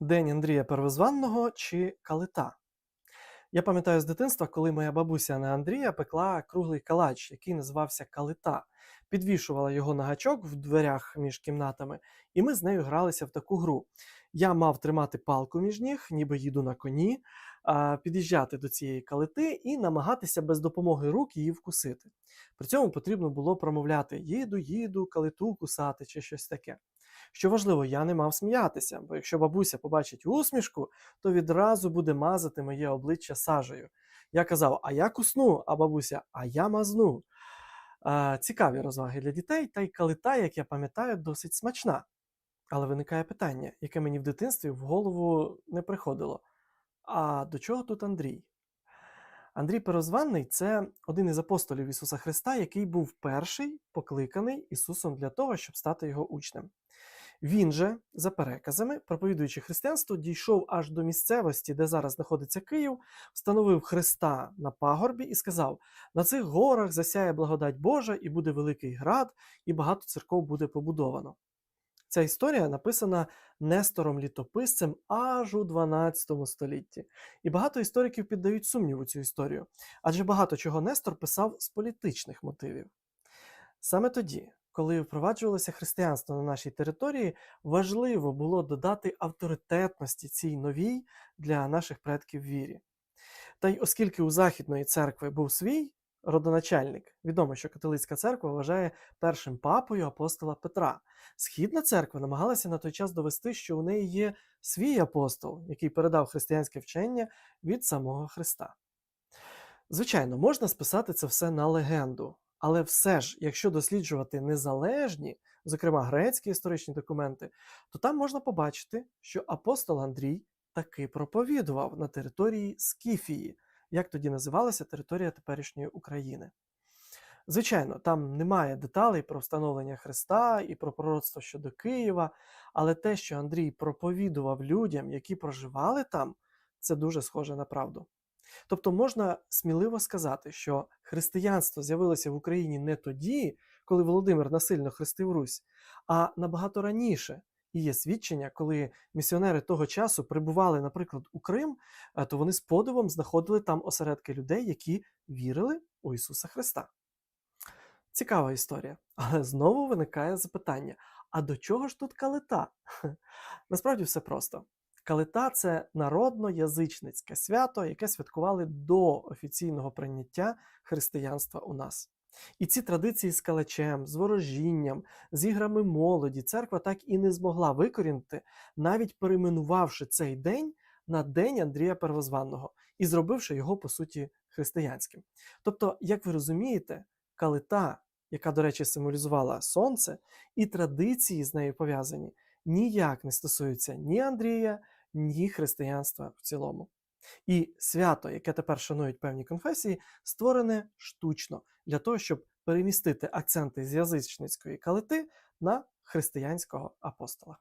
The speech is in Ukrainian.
День Андрія Первозванного чи калита. Я пам'ятаю з дитинства, коли моя бабуся на Андрія пекла круглий калач, який називався калита. Підвішувала його на гачок в дверях між кімнатами, і ми з нею гралися в таку гру. Я мав тримати палку між ніг, ніби їду на коні, під'їжджати до цієї калити і намагатися без допомоги рук її вкусити. При цьому потрібно було промовляти їду, їду, калиту кусати чи щось таке. Що важливо, я не мав сміятися, бо якщо бабуся побачить усмішку, то відразу буде мазати моє обличчя сажею. Я казав, а я кусну, а бабуся, а я мазну. А, цікаві розваги для дітей, та й калита, як я пам'ятаю, досить смачна. Але виникає питання, яке мені в дитинстві в голову не приходило. А до чого тут Андрій? Андрій Перозванний це один із апостолів Ісуса Христа, який був перший покликаний Ісусом для того, щоб стати його учнем. Він же, за переказами, проповідуючи християнство, дійшов аж до місцевості, де зараз знаходиться Київ, встановив Христа на пагорбі і сказав: на цих горах засяє благодать Божа, і буде великий град, і багато церков буде побудовано. Ця історія написана Нестором літописцем аж у 12 столітті. І багато істориків піддають сумніву цю історію, адже багато чого Нестор писав з політичних мотивів. Саме тоді, коли впроваджувалося християнство на нашій території, важливо було додати авторитетності цій новій для наших предків вірі. Та й оскільки у Західної церкви був свій родоначальник, відомо, що католицька церква вважає першим папою апостола Петра. Східна церква намагалася на той час довести, що у неї є свій апостол, який передав християнське вчення від самого Христа. Звичайно, можна списати це все на легенду, але все ж, якщо досліджувати незалежні, зокрема грецькі історичні документи, то там можна побачити, що апостол Андрій таки проповідував на території Скіфії, як тоді називалася територія теперішньої України. Звичайно, там немає деталей про встановлення Христа і про пророцтво щодо Києва, але те, що Андрій проповідував людям, які проживали там, це дуже схоже на правду. Тобто можна сміливо сказати, що християнство з'явилося в Україні не тоді, коли Володимир насильно хрестив Русь, а набагато раніше. І є свідчення, коли місіонери того часу прибували, наприклад, у Крим, е, то вони з подивом знаходили там осередки людей, які вірили у Ісуса Христа. Цікава історія. Але знову виникає запитання: а до чого ж тут калита? Насправді все просто. Калита це народно-язичницьке свято, яке святкували до офіційного прийняття християнства у нас. І ці традиції з калачем, з ворожінням, з іграми молоді церква так і не змогла викорінити, навіть перейменувавши цей день на День Андрія Первозванного і зробивши його по суті християнським. Тобто, як ви розумієте, калита, яка, до речі, символізувала сонце, і традиції з нею пов'язані, ніяк не стосуються ні Андрія, ні християнства в цілому. І свято, яке тепер шанують певні конфесії, створене штучно для того, щоб перемістити акценти з язичницької калити на християнського апостола.